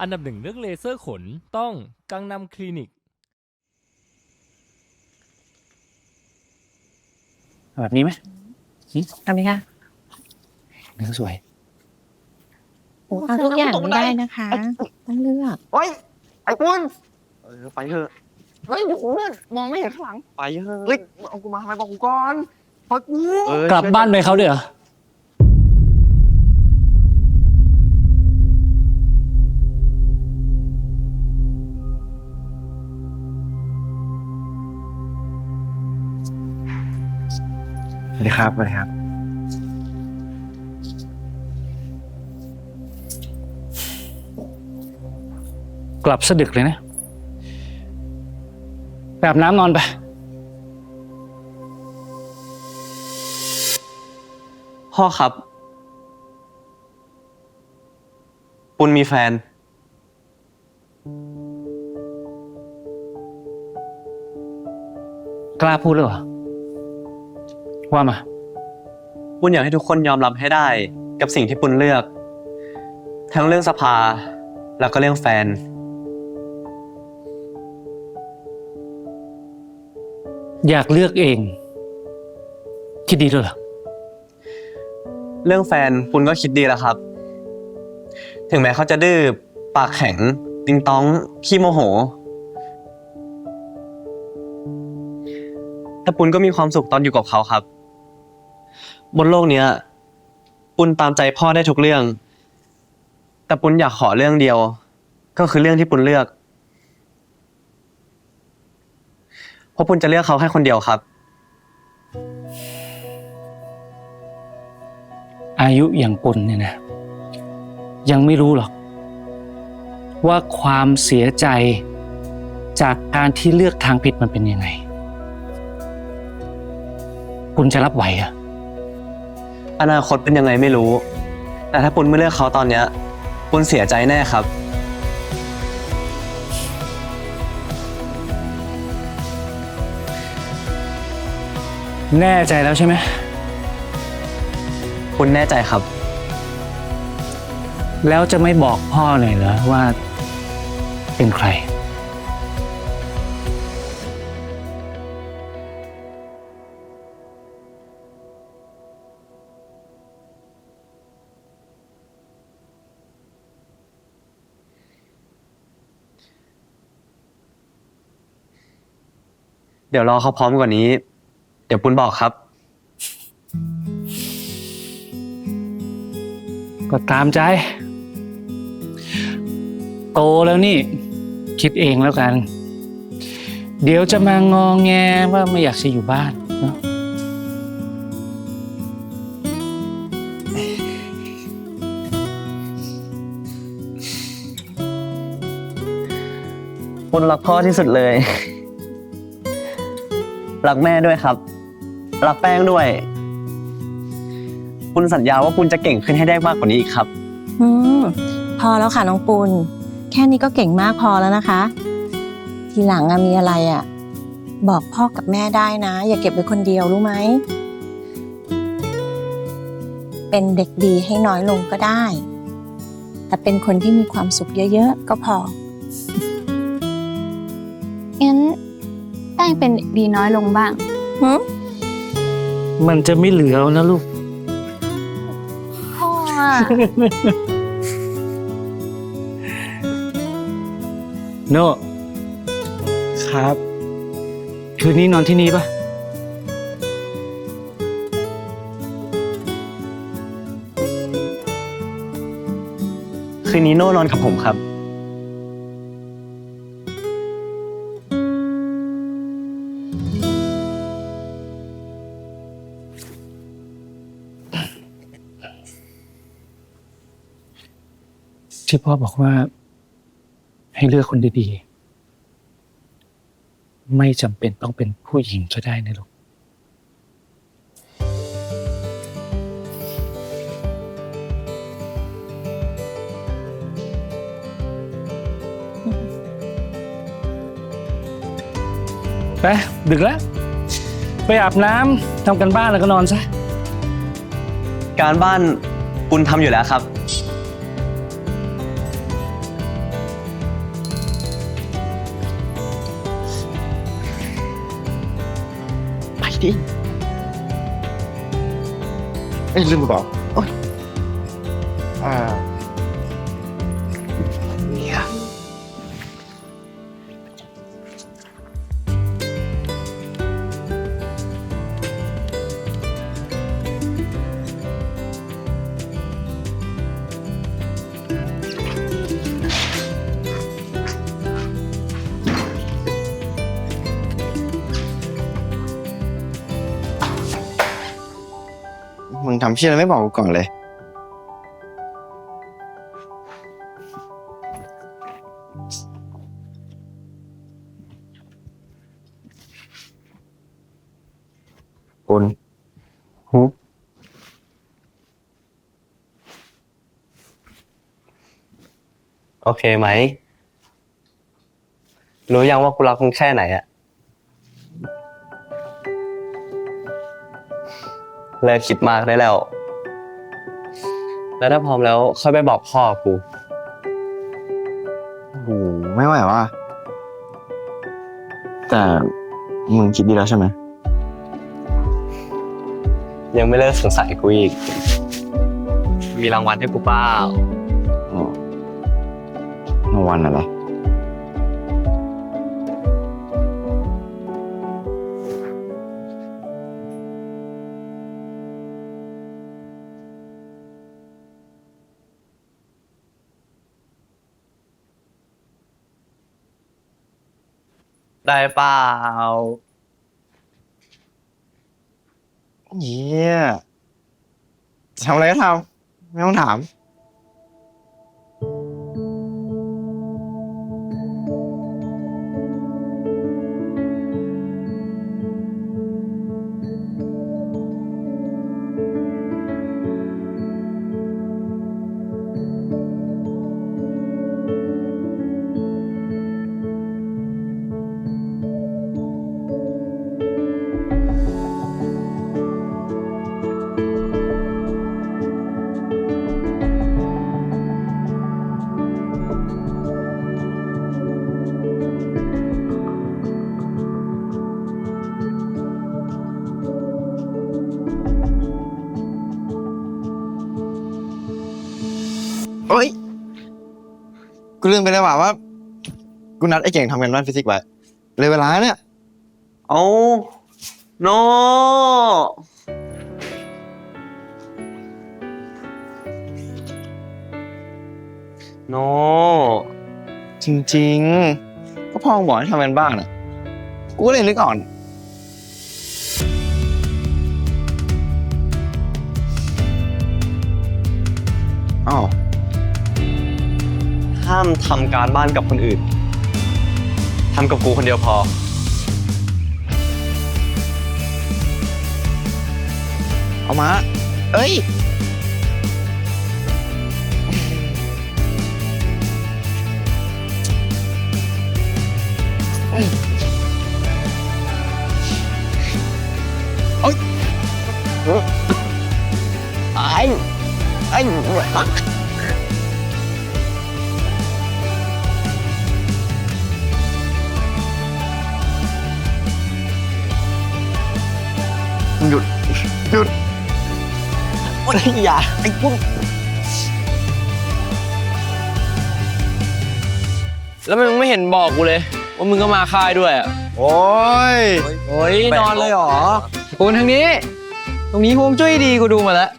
อันดับหนึ่งเรื่องเลเซอร์ขนต้องกังนำคลินิก แบบนี้ไหมทำไหมคะเนื้อสวยเอาทุกอย่างไม่ได้นะคะ ต้องเลือกเฮ้ยไอ้ปุ้นเออไปเถอะเฮ้ยอยู่นั่นมองไม่เห็นข้างหลังไปเถอะเฮ้ยเอากูมาทำไมบอกกูก่อนพอกูเออกลับบ้านไปเขาด้วยเหรอ ครับสวัสดีครับ กลับสะดึกเลยนะแบบน้ำนอนไป พ่อครับ ปุณมีแฟน กล้าพูดเลยเหรอ ว่ามา ปุณอยากให้ทุกคนยอมรับให้ได้ กับสิ่งที่ปุณเลือก ทั้งเรื่องสภา แล้วก็เรื่องแฟน อยากเลือกเอง คิดดีด้วยเหรอเรื่องแฟนปุณก็คิดดีแล้วครับ ถึงแม้เขาจะดื้อปากแข็ง ติงต้องขี้โมโห แต่ปุณก็มีความสุขตอนอยู่กับเขาครับ บนโลกเนี้ยปุณตามใจพ่อได้ทุกเรื่อง แต่ปุณอยากขอเรื่องเดียว ก็คือเรื่องที่ปุณเลือก เพราะปุณจะเลือกเขาแค่คนเดียวครับ อายุอย่างปุณเนี่ยนะ ยังไม่รู้หรอก ว่าความเสียใจจากการที่เลือกทางผิดมันเป็นยังไง คุณจะรับไหวอะ อนาคตเป็นยังไงไม่รู้ แต่ถ้าปุณไม่เลือกเขาตอนเนี้ยปุณเสียใจแน่ครับ แน่ใจแล้วใช่ไหม ปุณแน่ใจครับ แล้วจะไม่บอกพ่อหน่อยเหรอว่าเป็นใคร เดี๋ยวรอเขาพร้อมกว่านี้ เดี๋ยวปุณบอกครับ ก็ตามใจ โตแล้วนี่ คิดเองแล้วกัน เดี๋ยวจะมางองแงว่าไม่อยากจะอยู่บ้านเนอะปุณรักพ่อที่สุดเลย รักแม่ด้วยครับ รักแป้งด้วยปุณสัญญาว่าปุณจะเก่งขึ้นให้ได้มากกว่านี้อีกครับ อืมพอแล้วค่ะน้องปุณแค่นี้ก็เก่งมากพอแล้วนะคะ ทีหลังอะมีอะไรอะบอกพ่อกับแม่ได้นะ อย่าเก็บไว้คนเดียวรู้ไหม เป็นเด็กดีให้น้อยลงก็ได้ แต่เป็นคนที่มีความสุขเยอะๆ ก็พอ งั้น แป้งเป็นดีน้อยลงบ้างหืมมันจะไม่เหลือแล้วนะลูก พ่ออะโน่ครับ คืนนี้นอนที่นี่ปะคืนนี้โน่นอนกับผมครับ ที่พ่อบอกว่า ให้เลือกคนดีๆ ไม่จำเป็นต้องเป็นผู้หญิงก็ได้นะลูก ไป ดึกแล้ว ไปอาบน้ำทำกันบ้านแล้วก็นอนซะ การบ้านปุณทำอยู่แล้วครับ ดิเอ้ยลืมบอกโอ๊ยอ่า ทำเชี่ยอะไรไม่บอกกูก่อนเลย คุณฮุบโอเคไหม รู้ยังว่ากูรักมึงแค่ไหนอะ เลิกคิดมากได้แล้ว แล้วถ้าพร้อมแล้วค่อยไปบอกพ่อกูโอ้โหไม่ไหวว่ะแต่มึงคิดดีแล้วใช่ไหม ยังไม่เลิกสงสัยกูอีก มีรางวัลให้กูเปล่าอ๋อรางวัลอะไร ได้เปล่าเยี่ยจะทำอะไรก็ทำไม่ต้องถาม กูลืมไปเลยว่ะว่า กูนัดไอ้เก่งทำกันบ้านฟิสิกส์ไว้เลยเวลาเนี่ยเอาโนโนจริง ๆ ก็พ่อบอกให้ทำกันบ้านอะ กูก็เลยนึกอ่อน ห้ามทำการบ้านกับคนอื่นทำกับกูคนเดียวพอ เอามา เอ้ย เอ้ยไอ้ไอ้ย หยุด หยุดโอ๊ยอย่าไอ้คุณแล้วมึงไม่เห็นบอกกูเลย ว่ามึงก็มาค่ายด้วยอะโอ้ย โอ้ยแปลกนอนเลยเหรอ กูทางนี้ ตรงนี้ฮวงจุ้ยดีกูดูมาแล้ว